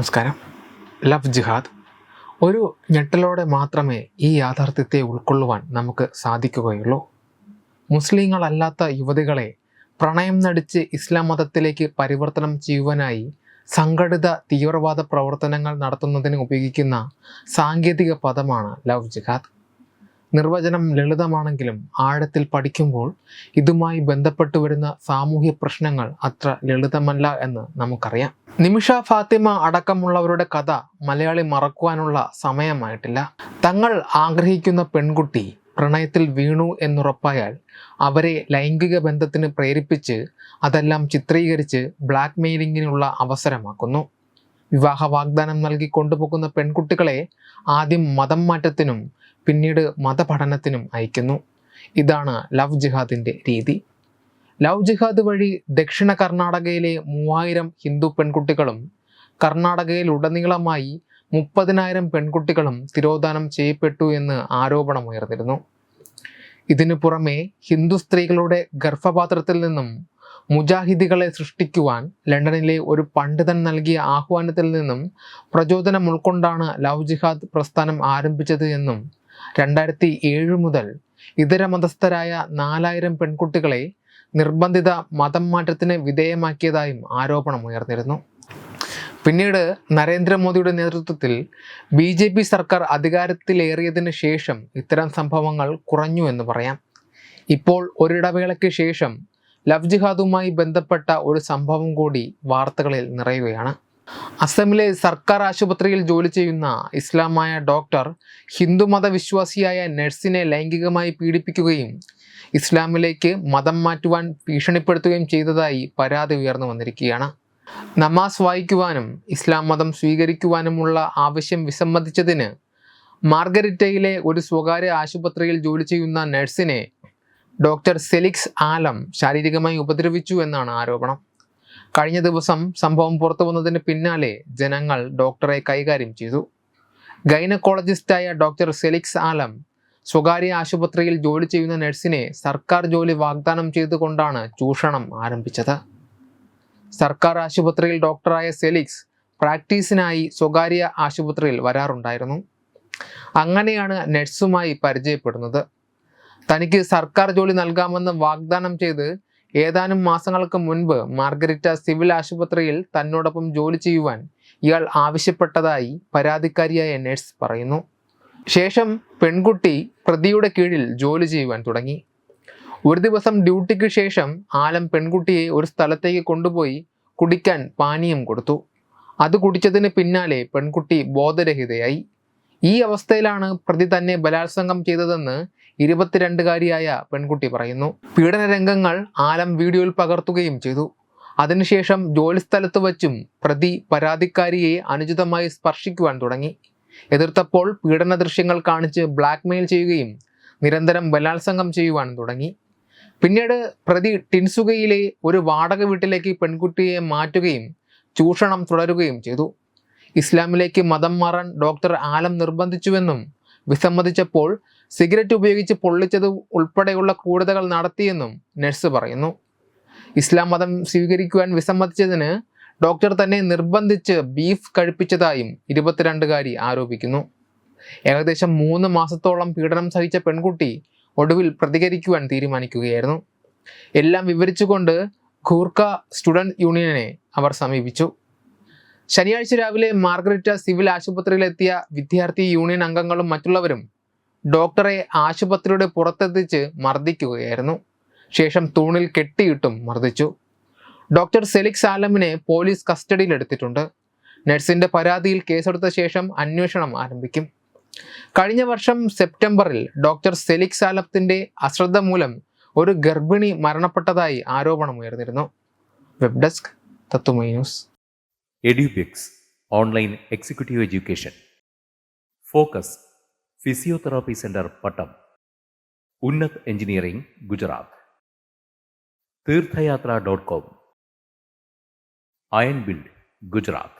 നമസ്കാരം. Love jihad. ഒരു ഞെട്ടലോടെ മാത്രമേ ഈ യാഥാർത്ഥ്യത്തെ ഉൾക്കൊള്ളുവാൻ നമുക്ക് സാധിക്കുകയുള്ളൂ. മുസ്ലിങ്ങളല്ലാത്ത യുവതികളെ പ്രണയം നടിച്ച് ഇസ്ലാം മതത്തിലേക്ക് പരിവർത്തനം ചെയ്യുവാനായി സംഘടിത തീവ്രവാദ പ്രവർത്തനങ്ങൾ നടത്തുന്നതിന് ഉപയോഗിക്കുന്ന സാങ്കേതിക പദമാണ് ലവ് ജിഹാദ്. നിർവചനം ലളിതമാണെങ്കിലും ആഴത്തിൽ പഠിക്കുമ്പോൾ ഇതുമായി ബന്ധപ്പെട്ടു വരുന്ന സാമൂഹ്യ പ്രശ്നങ്ങൾ അത്ര ലളിതമല്ല എന്ന് നമുക്കറിയാം. നിമിഷ ഫാത്തിമ അടക്കമുള്ളവരുടെ കഥ മലയാളി മറക്കുവാനുള്ള സമയമായിട്ടില്ല. തങ്ങൾ ആഗ്രഹിക്കുന്ന പെൺകുട്ടി പ്രണയത്തിൽ വീണു എന്നുറപ്പായാൽ അവരെ ലൈംഗിക ബന്ധത്തിന് പ്രേരിപ്പിച്ച് അതെല്ലാം ചിത്രീകരിച്ച് ബ്ലാക്ക് മെയിലിങ്ങിനുള്ള അവസരമാക്കുന്നു. വിവാഹ വാഗ്ദാനം നൽകി കൊണ്ടുപോകുന്ന പെൺകുട്ടികളെ ആദ്യം മതം മാറ്റത്തിനും പിന്നീട് മതപഠനത്തിനും അയക്കുന്നു. ഇതാണ് ലവ് ജിഹാദിന്റെ രീതി. ലവ് ജിഹാദ് വഴി ദക്ഷിണ കർണാടകയിലെ മൂവായിരം ഹിന്ദു പെൺകുട്ടികളും കർണാടകയിൽ ഉടനീളമായി മുപ്പതിനായിരം പെൺകുട്ടികളും തിരോധാനം ചെയ്യപ്പെട്ടു എന്ന് ആരോപണമുയർന്നിരുന്നു ഇതിനു പുറമെ ഹിന്ദു സ്ത്രീകളുടെ ഗർഭപാത്രത്തിൽ നിന്നും മുജാഹിദികളെ സൃഷ്ടിക്കുവാൻ ലണ്ടനിലെ ഒരു പണ്ഡിതൻ നൽകിയ ആഹ്വാനത്തിൽ നിന്നും പ്രചോദനം ഉൾക്കൊണ്ടാണ് ലവ് ജിഹാദ് പ്രസ്ഥാനം ആരംഭിച്ചത് എന്നും രണ്ടായിരത്തി ഏഴ് മുതൽ ഇതര മതസ്ഥരായ നാലായിരം പെൺകുട്ടികളെ നിർബന്ധിത മതം മാറ്റത്തിന് വിധേയമാക്കിയതായും ആരോപണം ഉയർന്നിരുന്നു. പിന്നീട് നരേന്ദ്രമോദിയുടെ നേതൃത്വത്തിൽ ബി ജെ പി സർക്കാർ അധികാരത്തിലേറിയതിന് ശേഷം ഇത്തരം സംഭവങ്ങൾ കുറഞ്ഞു എന്ന് പറയാം. ഇപ്പോൾ ഒരിടവേളയ്ക്ക് ശേഷം ലവ് ജിഹാദുമായി ബന്ധപ്പെട്ട ഒരു സംഭവം കൂടി വാർത്തകളിൽ നിറയുകയാണ്. അസമിലെ സർക്കാർ ആശുപത്രിയിൽ ജോലി ചെയ്യുന്ന ഇസ്ലാമായ ഡോക്ടർ ഹിന്ദുമത വിശ്വാസിയായ നഴ്സിനെ ലൈംഗികമായി പീഡിപ്പിക്കുകയും ഇസ്ലാമിലേക്ക് മതം മാറ്റുവാൻ ഭീഷണിപ്പെടുത്തുകയും ചെയ്തതായി പരാതി ഉയർന്നു വന്നിരിക്കുകയാണ്. നമാസ് വായിക്കുവാനും ഇസ്ലാം മതം സ്വീകരിക്കുവാനുമുള്ള ആവശ്യം വിസമ്മതിച്ചതിന് മാർഗരിറ്റയിലെ ഒരു സ്വകാര്യ ആശുപത്രിയിൽ ജോലി ചെയ്യുന്ന നഴ്സിനെ ഡോക്ടർ സെലിക്സ് ആലം ശാരീരികമായി ഉപദ്രവിച്ചു എന്നാണ് ആരോപണം. കഴിഞ്ഞ ദിവസം സംഭവം പുറത്തു വന്നതിന് പിന്നാലെ ജനങ്ങൾ ഡോക്ടറെ കൈകാര്യം ചെയ്തു. ഗൈനക്കോളജിസ്റ്റായ ഡോക്ടർ സെലിക്സ് ആലം സ്വകാര്യ ആശുപത്രിയിൽ ജോലി ചെയ്യുന്ന നഴ്സിനെ സർക്കാർ ജോലി വാഗ്ദാനം ചെയ്തുകൊണ്ടാണ് ചൂഷണം ആരംഭിച്ചത്. സർക്കാർ ആശുപത്രിയിൽ ഡോക്ടറായ സെലിക്സ് പ്രാക്ടീസിനായി സ്വകാര്യ ആശുപത്രിയിൽ വരാറുണ്ടായിരുന്നു. അങ്ങനെയാണ് നഴ്സുമായി പരിചയപ്പെടുന്നത്. തനിക്ക് സർക്കാർ ജോലി നൽകാമെന്ന് വാഗ്ദാനം ചെയ്ത് ഏതാനും മാസങ്ങൾക്ക് മുൻപ് മാർഗരിറ്റ സിവിൽ ആശുപത്രിയിൽ തന്നോടൊപ്പം ജോലി ചെയ്യുവാൻ ഇയാൾ ആവശ്യപ്പെട്ടതായി പരാതിക്കാരിയായ നഴ്സ് പറയുന്നു. ശേഷം പെൺകുട്ടി പ്രതിയുടെ കീഴിൽ ജോലി ചെയ്യുവാൻ തുടങ്ങി. ഒരു ദിവസം ഡ്യൂട്ടിക്ക് ശേഷം ആലം പെൺകുട്ടിയെ ഒരു സ്ഥലത്തേക്ക് കൊണ്ടുപോയി കുടിക്കാൻ പാനീയം കൊടുത്തു. അത് കുടിച്ചതിന് പിന്നാലെ പെൺകുട്ടി ബോധരഹിതയായി. ഈ അവസ്ഥയിലാണ് പ്രതി തന്നെ ബലാത്സംഗം ചെയ്തതെന്ന് ഇരുപത്തിരണ്ടുകാരിയായ പെൺകുട്ടി പറയുന്നു. പീഡന രംഗങ്ങൾ ആലം വീഡിയോയിൽ പകർത്തുകയും ചെയ്തു. അതിനുശേഷം ജോലിസ്ഥലത്ത് വച്ചും പ്രതി പരാതിക്കാരിയെ അനുചിതമായി സ്പർശിക്കുവാൻ തുടങ്ങി. എതിർത്തപ്പോൾ പീഡന ദൃശ്യങ്ങൾ കാണിച്ച് ബ്ലാക്ക്മെയിൽ ചെയ്യുകയും നിരന്തരം ബലാത്സംഗം ചെയ്യുവാൻ തുടങ്ങി. പിന്നീട് പ്രതി ടിൻസുകയിലെ ഒരു വാടക വീട്ടിലേക്ക് പെൺകുട്ടിയെ മാറ്റുകയും ചൂഷണം തുടരുകയും ചെയ്തു. ഇസ്ലാമിലേക്ക് മതം മാറാൻ ഡോക്ടർ ആലം നിർബന്ധിച്ചുവെന്നും വിസമ്മതിച്ചപ്പോൾ സിഗരറ്റ് ഉപയോഗിച്ച് പൊള്ളിച്ചത് ഉൾപ്പെടെയുള്ള ക്രൂരതകൾ നടത്തിയെന്നും നഴ്സ് പറയുന്നു. ഇസ്ലാം മതം സ്വീകരിക്കുവാൻ വിസമ്മതിച്ചതിന് ഡോക്ടർ തന്നെ നിർബന്ധിച്ച് ബീഫ് കഴിപ്പിച്ചതായും ഇരുപത്തിരണ്ടുകാരി ആരോപിക്കുന്നു. ഏകദേശം മൂന്ന് മാസത്തോളം പീഡനം സഹിച്ച പെൺകുട്ടി ഒടുവിൽ പ്രതികരിക്കുവാൻ തീരുമാനിക്കുകയായിരുന്നു. എല്ലാം വിവരിച്ചുകൊണ്ട് ഖൂർക്ക സ്റ്റുഡന്റ് യൂണിയനെ അവർ സമീപിച്ചു. ശനിയാഴ്ച രാവിലെ മാർഗരറ്റ സിവിൽ ആശുപത്രിയിലെത്തിയ വിദ്യാർത്ഥി യൂണിയൻ അംഗങ്ങളും മറ്റുള്ളവരും ഡോക്ടറെ ആശുപത്രിയുടെ പുറത്തെത്തിച്ച് മർദ്ദിക്കുകയായിരുന്നു. ശേഷം തൂണിൽ കെട്ടിയിട്ടും മർദ്ദിച്ചു. Doctor സെലിക്സ് ആലമിനെ police കസ്റ്റഡിയിലെടുത്തിട്ടുണ്ട്. നഴ്സിന്റെ പരാതിയിൽ കേസെടുത്ത ശേഷം അന്വേഷണം ആരംഭിക്കും. കഴിഞ്ഞ വർഷം സെപ്റ്റംബറിൽ ഡോക്ടർ സെലിക്സ് ആലത്തിന്റെ അശ്രദ്ധ മൂലം ഒരു ഗർഭിണി മരണപ്പെട്ടതായി ആരോപണം ഉയർന്നിരുന്നു. വെബ് ഡെസ്ക് തത്തുമൈ news. Edubix online executive education. Focus physiotherapy centre Pattom. Unnat engineering Gujarat. Theerthayatra dot com. Ion build Gujarat